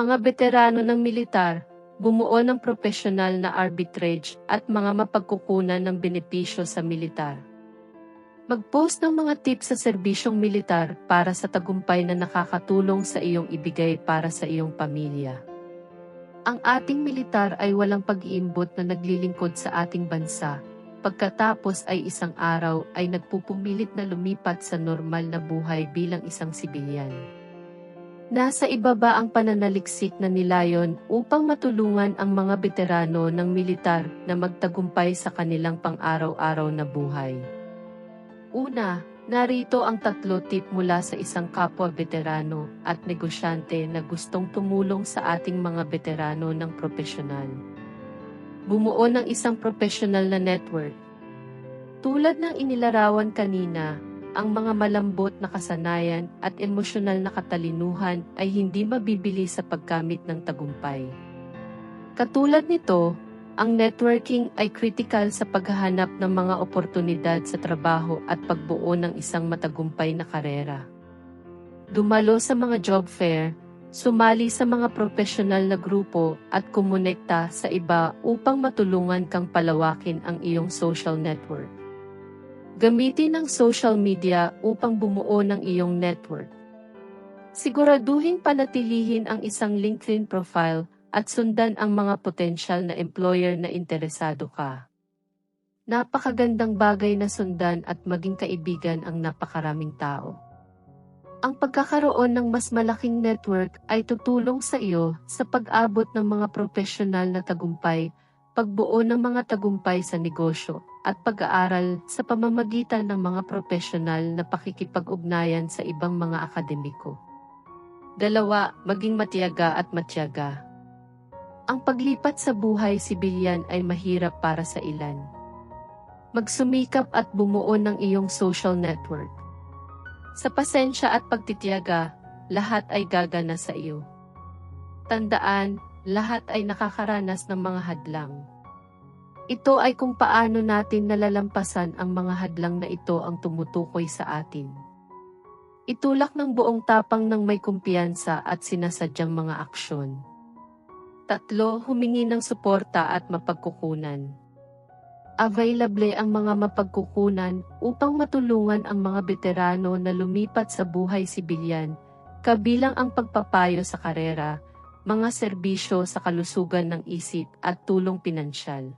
Mga veterano ng militar, bumuo ng profesional na arbitrage at mga mapagkukunan ng benepisyo sa militar. Mag-post ng mga tips sa serbisyong militar para sa tagumpay na nakakatulong sa iyong ibigay para sa iyong pamilya. Ang ating militar ay walang pag-iimbot na naglilingkod sa ating bansa, pagkatapos ay isang araw ay nagpupumilit na lumipat sa normal na buhay bilang isang sibilyan. Nasa ibaba ang pananaliksik na nilayon upang matulungan ang mga veterano ng militar na magtagumpay sa kanilang pang-araw-araw na buhay. Una, narito ang tatlo tip mula sa isang kapwa veterano at negosyante na gustong tumulong sa ating mga veterano ng profesional. Bumuo ng isang professional na network. Tulad ng inilarawan kanina, ang mga malambot na kasanayan at emosyonal na katalinuhan ay hindi mabibili sa paggamit ng tagumpay. Katulad nito, ang networking ay critical sa paghahanap ng mga oportunidad sa trabaho at pagbuo ng isang matagumpay na karera. Dumalo sa mga job fair, sumali sa mga profesional na grupo at kumonekta sa iba upang matulungan kang palawakin ang iyong social network. Gamitin ang social media upang bumuo ng iyong network. Siguraduhin panatilihin ang isang LinkedIn profile at sundan ang mga potensyal na employer na interesado ka. Napakagandang bagay na sundan at maging kaibigan ang napakaraming tao. Ang pagkakaroon ng mas malaking network ay tutulong sa iyo sa pag-abot ng mga profesional na tagumpay, pagbuo ng mga tagumpay sa negosyo, at pag-aaral sa pamamagitan ng mga profesional na pakikipag-ugnayan sa ibang mga akademiko. Dalawa, maging matiyaga at matyaga. Ang paglipat sa buhay sibilyan ay mahirap para sa ilan. Magsumikap at bumuo ng iyong social network. Sa pasensya at pagtitiyaga, lahat ay gagana sa iyo. Tandaan, lahat ay nakakaranas ng mga hadlang. Ito ay kung paano natin nalalampasan ang mga hadlang na ito ang tumutukoy sa atin. Itulak ng buong tapang ng may kumpiyansa at sinasadyang mga aksyon. Tatlo, humingi ng suporta at mapagkukunan. Available ang mga mapagkukunan upang matulungan ang mga veterano na lumipat sa buhay sibilyan, kabilang ang pagpapayo sa karera, mga serbisyo sa kalusugan ng isip at tulong pinansyal.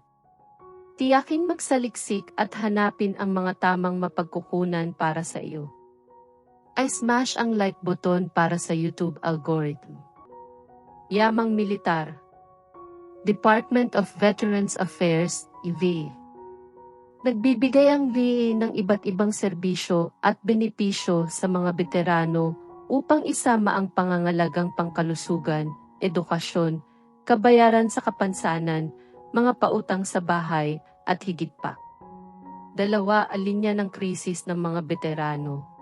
Tiyakin magsaliksik at hanapin ang mga tamang mapagkukunan para sa iyo. I smash ang like button para sa YouTube algorithm. Yamang Militar Department of Veterans Affairs, EV Nagbibigay ang VA ng iba't ibang serbisyo at benepisyo sa mga veterano upang isama ang pangangalagang pangkalusugan, edukasyon, kabayaran sa kapansanan, mga pautang sa bahay, at higit pa. Dalawa, alinya ng krisis ng mga veterano.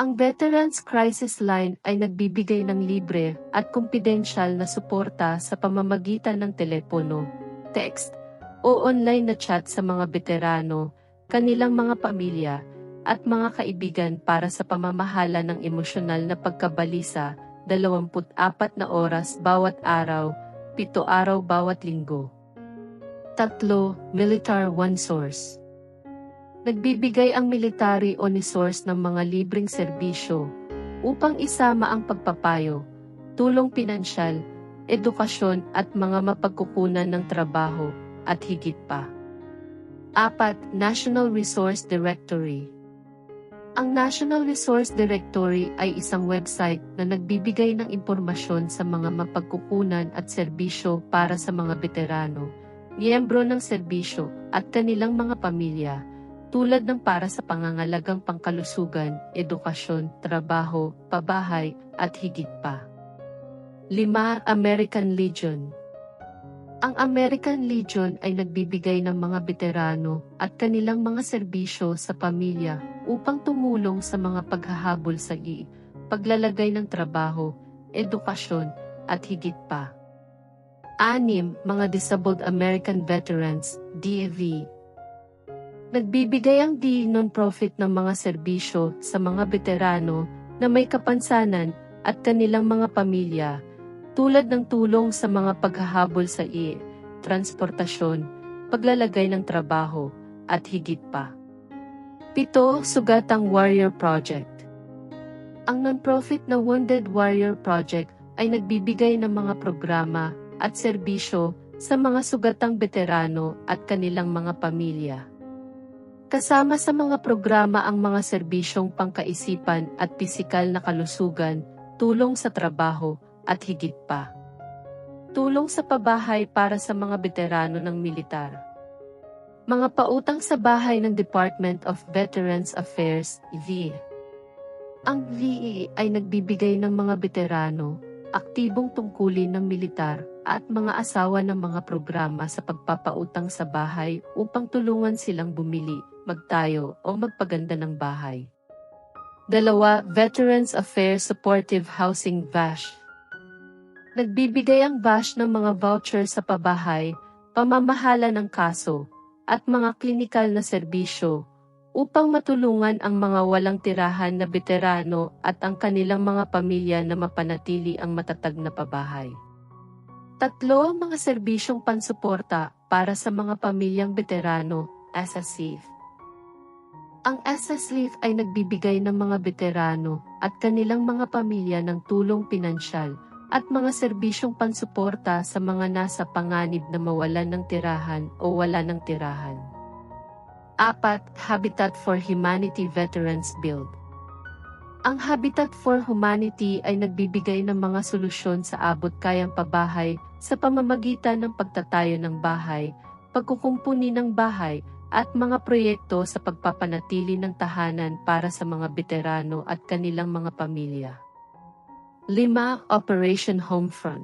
Ang Veterans Crisis Line ay nagbibigay ng libre at kumpidensyal na suporta sa pamamagitan ng telepono, text, o online na chat sa mga veterano, kanilang mga pamilya, at mga kaibigan para sa pamamahala ng emosyonal na pagkabalisa 24 na oras bawat araw, 7 araw bawat linggo. Tatlo, Militar One Source Nagbibigay ang military o source ng mga libreng serbisyo upang isama ang pagpapayo, tulong pinansyal, edukasyon at mga mapagkukunan ng trabaho at higit pa. Apat, National Resource Directory Ang National Resource Directory ay isang website na nagbibigay ng impormasyon sa mga mapagkukunan at serbisyo para sa mga veterano, miyembro ng serbisyo at kanilang mga pamilya, tulad ng para sa pangangalagang pangkalusugan, edukasyon, trabaho, pabahay, at higit pa. 5. American Legion ang American Legion ay nagbibigay ng mga veterano at kanilang mga serbisyo sa pamilya upang tumulong sa mga paghahabol sa i, paglalagay ng trabaho, edukasyon, at higit pa. Anim, mga Disabled American Veterans, DAV. Nagbibigay ang D non-profit ng mga serbisyo sa mga veterano na may kapansanan at kanilang mga pamilya tulad ng tulong sa mga paghahabol sa i, transportasyon, paglalagay ng trabaho, at higit pa. Pito, Sugatang Warrior Project Ang non-profit na Wounded Warrior Project ay nagbibigay ng mga programa at serbisyo sa mga sugatang veterano at kanilang mga pamilya. Kasama sa mga programa ang mga serbisyong pangkaisipan at pisikal na kalusugan, tulong sa trabaho, at higit pa. Tulong sa pabahay para sa mga veterano ng militar. Mga pautang sa bahay ng Department of Veterans Affairs, VE. Ang VE ay nagbibigay ng mga veterano, aktibong tungkulin ng militar, at mga asawa ng mga programa sa pagpapautang sa bahay upang tulungan silang bumili, magtayo, o magpaganda ng bahay. Dalawa, Veterans Affairs Supportive Housing VASH Nagbibigay ang VASH ng mga voucher sa pabahay, pamamahala ng kaso, at mga klinikal na serbisyo upang matulungan ang mga walang tirahan na veterano at ang kanilang mga pamilya na mapanatili ang matatag na pabahay. Tatlo ang mga serbisyong pansuporta para sa mga pamilyang veterano, SSLIF. Ang SSLIF ay nagbibigay ng mga veterano at kanilang mga pamilya ng tulong pinansyal at mga serbisyong pansuporta sa mga nasa panganib na mawalan ng tirahan o wala ng tirahan. 4. Habitat for Humanity Veterans Build Ang Habitat for Humanity ay nagbibigay ng mga solusyon sa abot kayang pabahay sa pamamagitan ng pagtatayo ng bahay, pagkukumpuni ng bahay, at mga proyekto sa pagpapanatili ng tahanan para sa mga veterano at kanilang mga pamilya. 5. Operation Homefront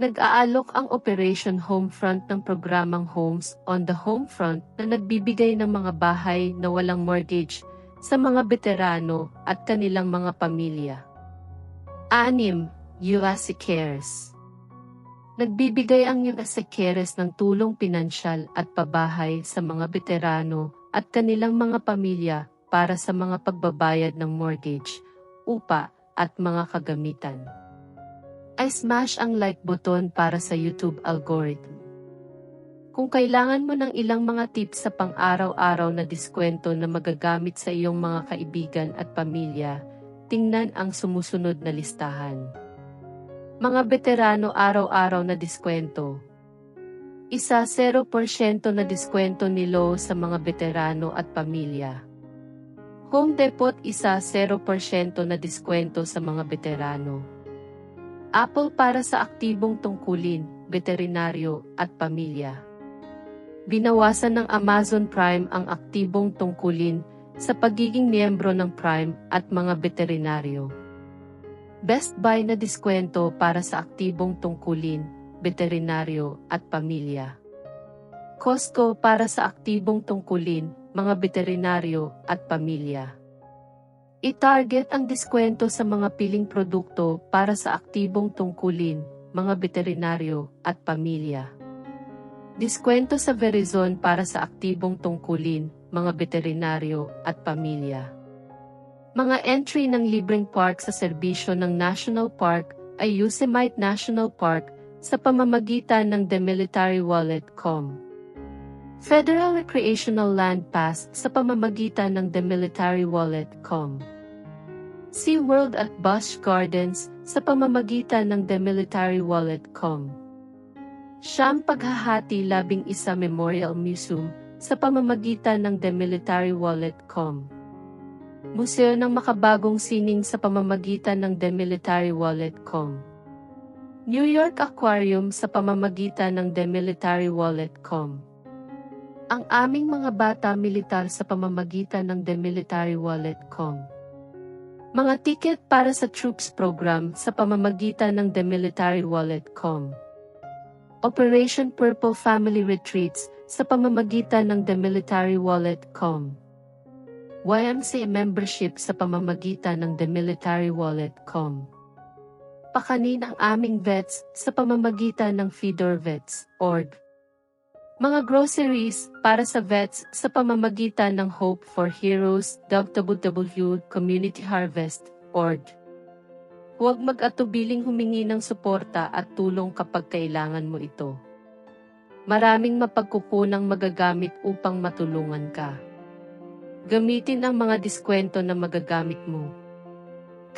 Nag-aalok ang Operation Homefront ng programang Homes on the Homefront na nagbibigay ng mga bahay na walang mortgage sa mga veterano at kanilang mga pamilya. 6. UASI Cares Nagbibigay ang UASI Cares ng tulong pinansyal at pabahay sa mga veterano at kanilang mga pamilya para sa mga pagbabayad ng mortgage, upa, at mga kagamitan. I smash ang like button para sa YouTube algorithm. Kung kailangan mo ng ilang mga tips sa pang-araw-araw na diskwento na magagamit sa iyong mga kaibigan at pamilya, tingnan ang sumusunod na listahan. Mga veterano araw-araw na diskwento. Isa 0% na diskwento ni Lo sa mga veterano at pamilya. Home Depot isa 0% na diskwento sa mga veterano. Apple para sa aktibong tungkulin, veterinaryo at pamilya. Binawasan ng Amazon Prime ang aktibong tungkulin sa pagiging miyembro ng Prime at mga veterinaryo. Best Buy na diskwento para sa aktibong tungkulin, veterinaryo at pamilya. Costco para sa aktibong tungkulin, mga veterinaryo at pamilya. I-target ang diskwento sa mga piling produkto para sa aktibong tungkulin, mga veterinaryo at pamilya. Diskwento sa Verizon para sa aktibong tungkulin, mga veterinaryo at pamilya. Mga entry ng libreng park sa serbisyo ng National Park ay Yosemite National Park sa pamamagitan ng TheMilitaryWallet.com. Federal Recreational Land Pass sa pamamagitan ng TheMilitaryWallet.com. SeaWorld at Busch Gardens sa pamamagitan ng TheMilitaryWallet.com. Siyam paghahati labing isa Memorial Museum sa pamamagitan ng TheMilitaryWallet.com. Museo ng Makabagong Sining sa pamamagitan ng TheMilitaryWallet.com. New York Aquarium sa pamamagitan ng TheMilitaryWallet.com ang aming mga bata militar sa pamamagitan ng TheMilitaryWallet.com. Mga ticket para sa troops program sa pamamagitan ng TheMilitaryWallet.com. Operation Purple Family Retreats sa pamamagitan ng TheMilitaryWallet.com. YMCA membership sa pamamagitan ng TheMilitaryWallet.com. Pakanin ang aming vets sa pamamagitan ng FeederVets.org. Mga groceries para sa vets sa pamamagitan ng Hope for Heroes www Community Harvest org. Huwag mag-atubiling humingi ng suporta at tulong kapag kailangan mo ito. Maraming mapagkukunang magagamit upang matulungan ka. Gamitin ang mga diskwento na magagamit mo.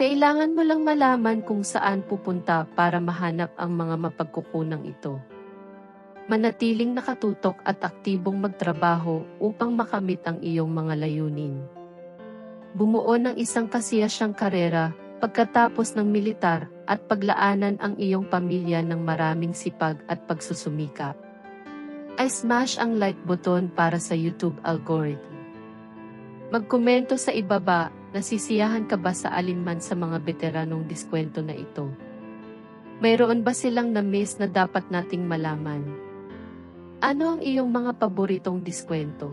Kailangan mo lang malaman kung saan pupunta para mahanap ang mga mapagkukunang ito. Manatiling nakatutok at aktibong magtrabaho upang makamit ang iyong mga layunin. Bumuo ng isang kasiyasyang karera pagkatapos ng militar at paglaanan ang iyong pamilya ng maraming sipag at pagsusumikap. Ay smash ang like button para sa YouTube algorithm. Magkomento sa ibaba, nasisiyahan ka ba sa alinman sa mga veteranong diskwento na ito? Mayroon ba silang na-miss na dapat nating malaman? Ano ang iyong mga paboritong diskwento?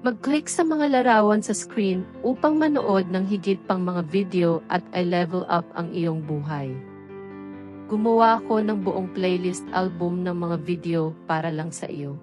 Mag-click sa mga larawan sa screen upang manood ng higit pang mga video at i-level up ang iyong buhay. Gumawa ako ng buong playlist album ng mga video para lang sa iyo.